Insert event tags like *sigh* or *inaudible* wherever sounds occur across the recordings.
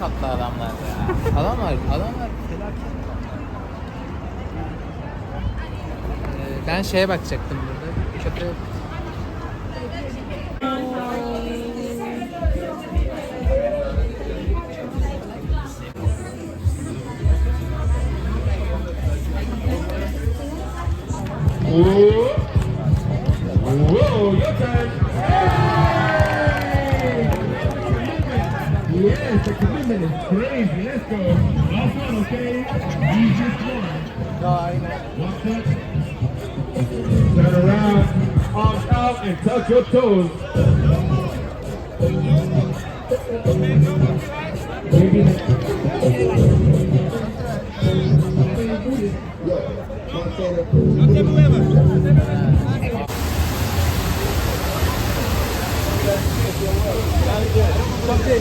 katlı adamlar ya. Adamlar, adamlar felaket. Ee, ben şeye bakacaktım burada. Köprü Whoa, Yes, the commitment is crazy. Let's go. Last one, okay? You just won. One touch. Turn around, arms out, and touch your toes.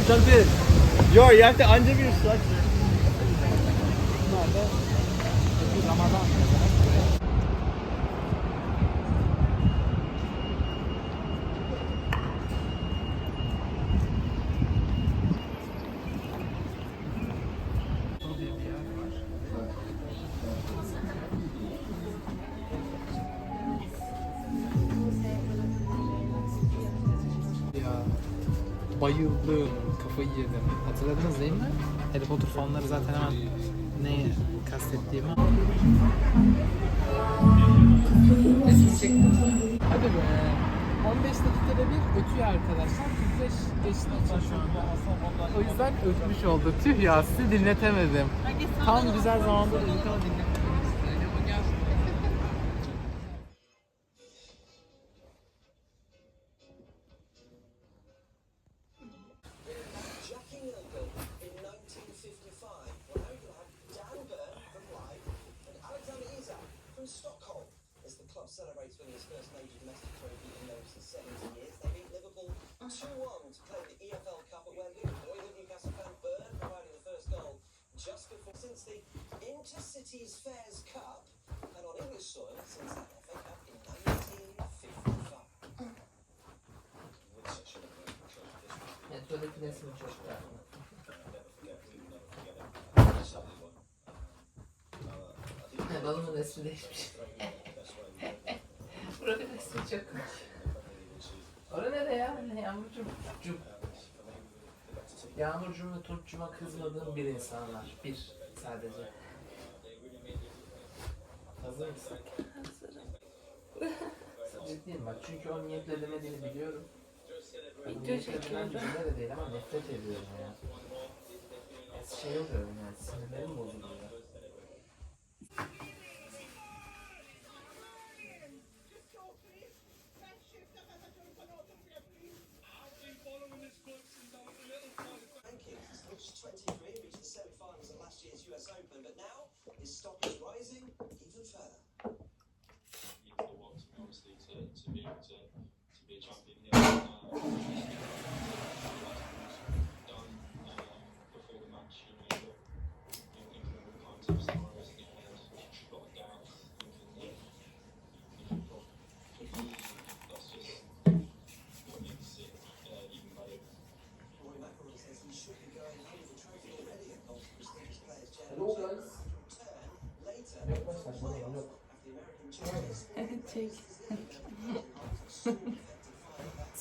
Maybe Yo, you have to undo your. Ya bayıldım, kafayı yedim. Hatırladınız değil mi? Harry Potter fanları zaten hemen ne kastettiğimi. Resim çektim. Hadi be. 15 dakikada bir ötüyor arkadaşlar. 45 geçtiği için şu anda. O yüzden ötmüş oldu. Tüh ya sizi dinletemedim. Tam güzel zamanda dedik ama just before since the Intercities Fairs Cup and on English soil since that FA Cup in 1955. With such a Metrodaki resmi çok beğendim. Balonun resmi değişmiş. Buranın resmi çok. Orada ne de ya? Yağmurcuğum? Cum. Yağmurcuğum ve Turpcuğuma kızmadığım bir insanlar. Bir sadece. Hazır mısın? Hazırım. Ciddiyim bak çünkü o niyetle demediğini biliyorum. Video Niyetlerinden çekiyorum. cümle de değil ama nefret ediyorum ya. ya şey oluyorum yani sinirlerim bozuluyor.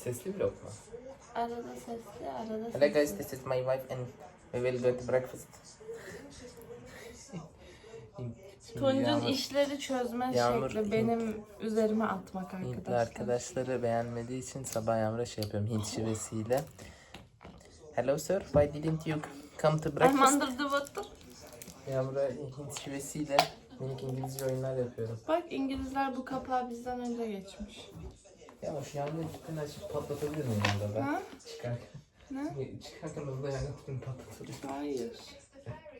Sesli vlog mu? Arada sesli, arada Hello guys, this is my wife and we will go to breakfast. Tunç'un işleri çözme Yağmur- şekli benim üzerime atmak Hintli arkadaşlar. arkadaşları beğenmediği için sabah Yağmur'a şey yapıyorum Hint şivesiyle. Hello sir, why didn't you come to I'm breakfast? under the water. Yağmur'a Hint şivesiyle minik İngilizce oyunlar yapıyorum. Bak İngilizler bu kapağı bizden önce geçmiş. Yağmur şu yangın tüpünü açıp patlatabilir miyim orada ben? Ha? Çıkarken. Ne? Çıkarken hızlı yangın tüpünü patlatabilir Hayır.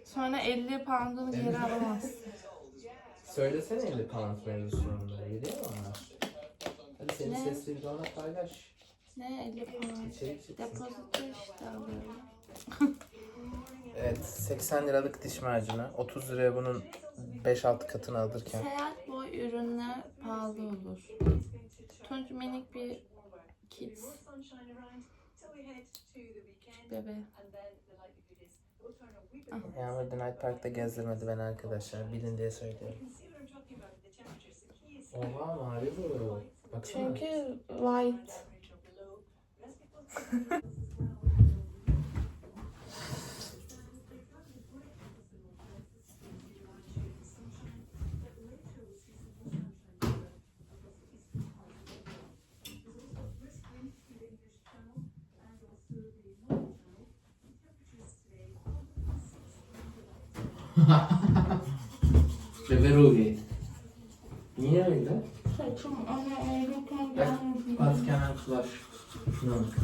Sonra 50 pound'unu geri alamazsın. Söylesene 50 pound mevzusunda. Biliyor musun onlar? Hadi senin Ne? sesli videonu paylaş. Ne 50 pound? İçerik çıksın. Depozito işte alıyorum. Evet 80 liralık diş macunu. 30 liraya bunun 5-6 katını alırken. Seyahat boy ürünler pahalı olur. Tunç minik bir kids bebe. Yağmur The Night Park'ta gezdirmedi beni arkadaşlar. Bilin diye söylüyorum. Oha mavi bu. Baksana. Çünkü white. *laughs* *laughs* Bebe Ruhi. Niye öyle? Saçım ama gelmedi. What can I flush? Şuna bak.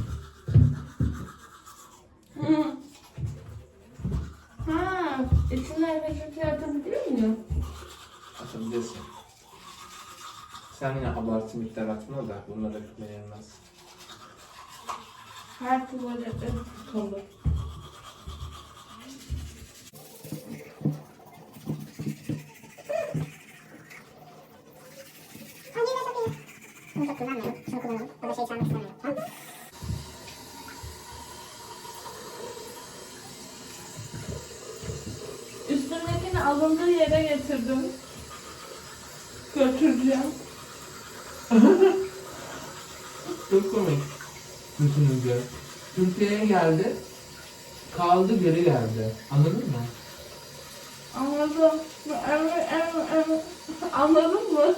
Ha, içine şey atabiliyor muyum? Atabilirsin. Sen yine abartı miktar atma da bunlara beğenmez. Her tuvalete kalır. Düşününce. Türkiye'ye geldi. Kaldı geri geldi. Anladın mı? Anladım. Evet, evet, evet. Anladın mı?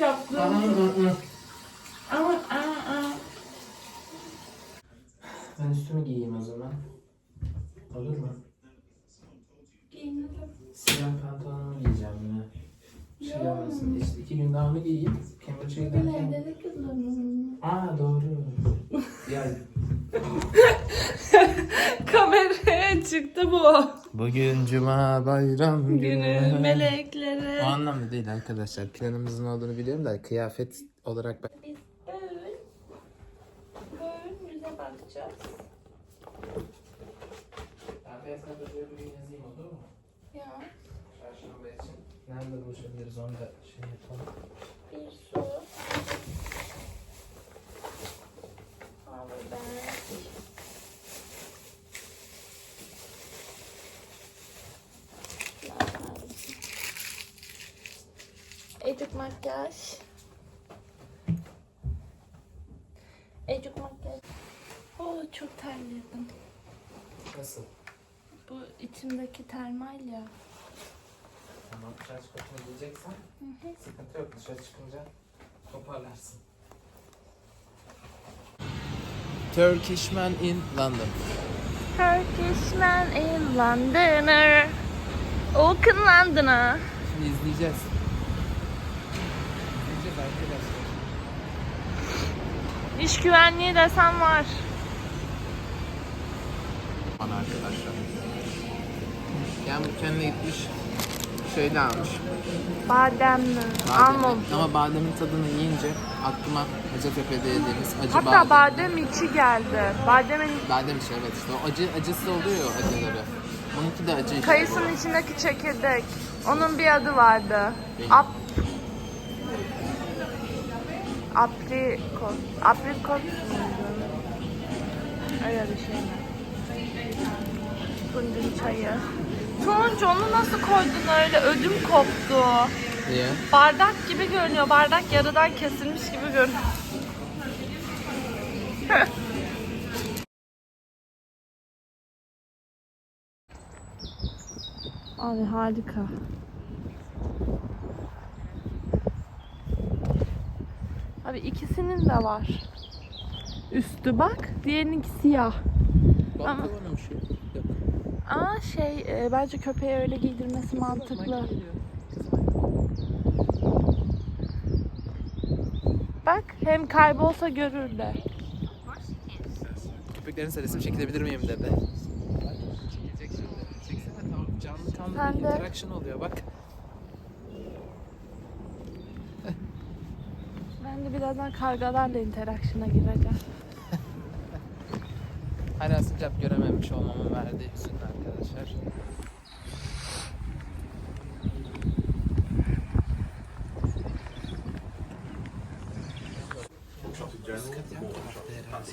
Yaptığımı. Ama, ama. Ben üstümü giyeyim o zaman. Olur mu? Giyinirim. Siyah pantolonumu giyeceğim yine. Şey olmasın. İşte iki gün daha onu giyeyim. Cambridge'e giderken. Evde kullanırım. Aa doğru. ya *laughs* Kameraya çıktı bu. Bugün cuma bayram Günü melekleri. O anlamda değil arkadaşlar. Planımızın olduğunu biliyorum da kıyafet olarak ben... Biz böyle böyle bize bakacağız. Ben yazayım olur mu? Ya Çarşamba için. Nerede buluşabiliriz onu da şey yapalım. bir su. Powerbank. Ecuk makyaj. Ecuk makyaj. Oo çok terledim. Nasıl? Bu içimdeki termal ya. Tamam dışarı çıkartma diyeceksen sıkıntı yok. Dışarı çıkınca toparlarsın. Turkish man in London. Turkish man in Londoner. Open London'a. Şimdi izleyeceğiz. İzleyeceğiz arkadaşlar. İş güvenliği desem var. Bana arkadaşlar. Yani bu kendine gitmiş şeyle almış. Bademli. Bademi. Almam. Ama bademin tadını yiyince aklıma Hacettepe'de yediğimiz acı Hatta badem. badem içi geldi. Bademin Badem işte evet işte o acı acısı oluyor ya acıları. Bununki de acı işte. kayısının içindeki çekirdek. Onun bir adı vardı. Benim. Ap Aprikot. Aprikot muydu? Öyle bir şey mi? Tuncun çayı. Tunç onu nasıl koydun öyle? Ödüm koptu. Niye? Bardak gibi görünüyor. Bardak yarıdan kesilmiş gibi görünüyor. *laughs* Abi harika. Abi ikisinin de var. Üstü bak, diğerininki siyah. Bak Ama- şu. Yok. Ama şey, e, bence köpeğe öyle giydirmesi mantıklı. Bak, hem kaybolsa görür de. Köpeklerin resim çekilebilir miyim dedi. Çekilecek şimdi. Çeksene tamam. Canlı kanlı Sen bir de. interaction oluyor bak. Ben de birazdan kargalarla interaction'a gireceğim. Hala sıcak görememiş olmamın verdiği hüzün arkadaşlar.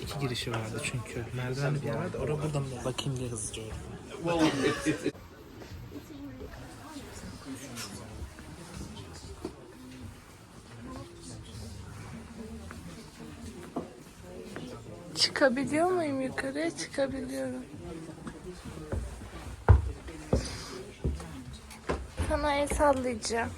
İki girişi vardı çünkü. Merdiven bir yerdi. Orada buradan da bakayım diye hızlıca. Çıkabiliyor muyum yukarıya? Çıkabiliyorum. Sana el sallayacağım.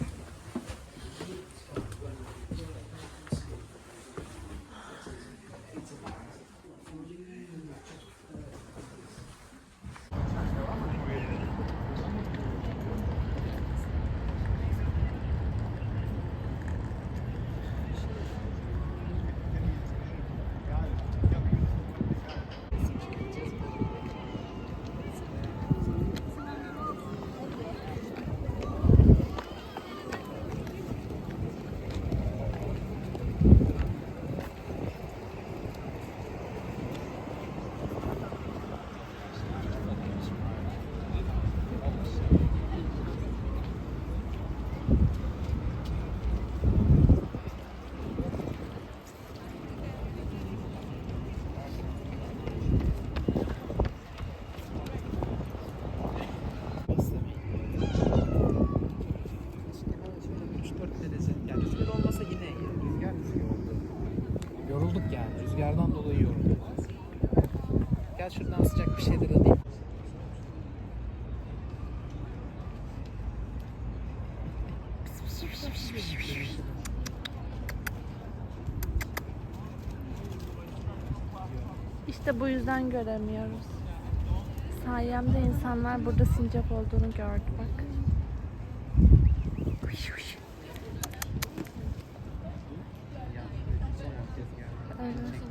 Şeyler alayım. İşte bu yüzden göremiyoruz. Sayemde insanlar burada sincap olduğunu gördü bak. Evet.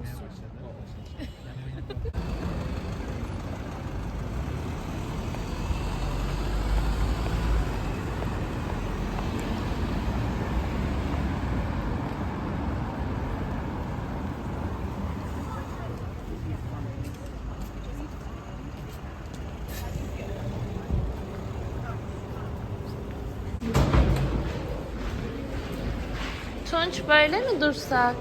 Tunç böyle mi dursak?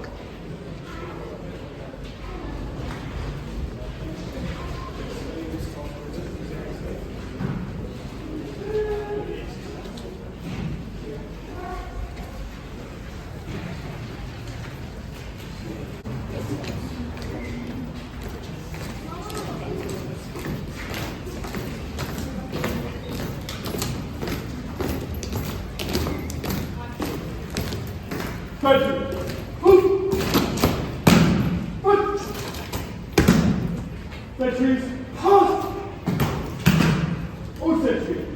centuries past. All.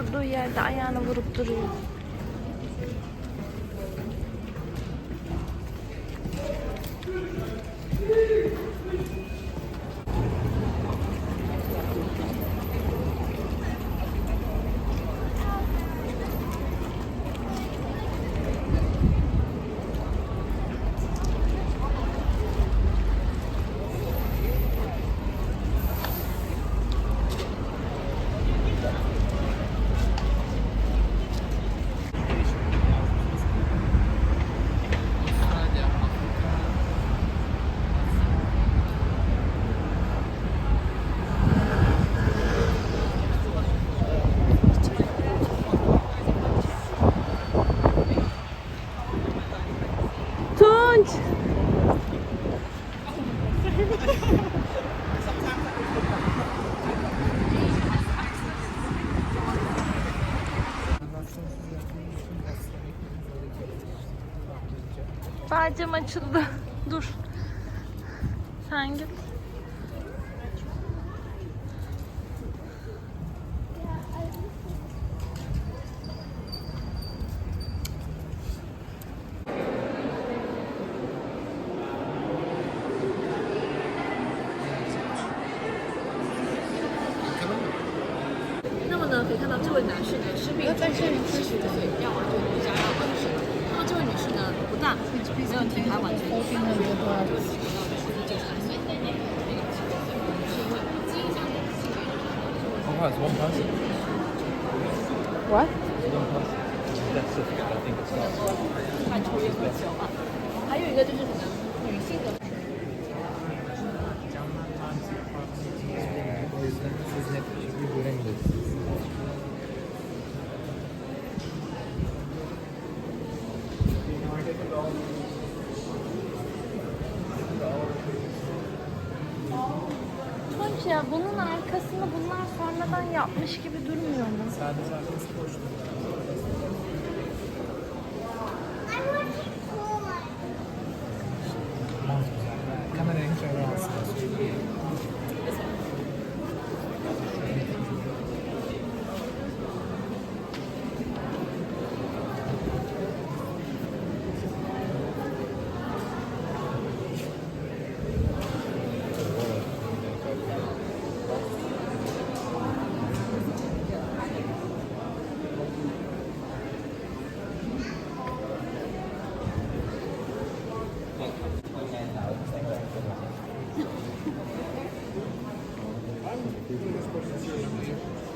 Durduğu yerde ayağını vurup duruyor. Bacım açıldı. Oh, it's one person. What? One person. Death certificate, I think it starts. 看抽烟喝酒啊，还有一个就是什么女性的。 yapmış gibi durmuyor mu? Sadece arkası boş.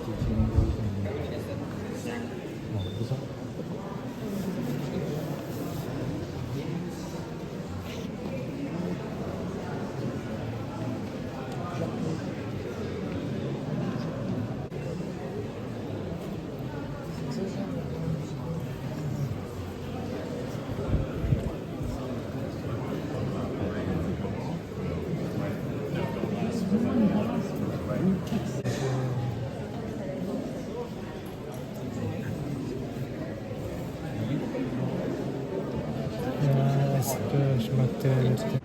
어, 무서 I'm Shabbat Shalom.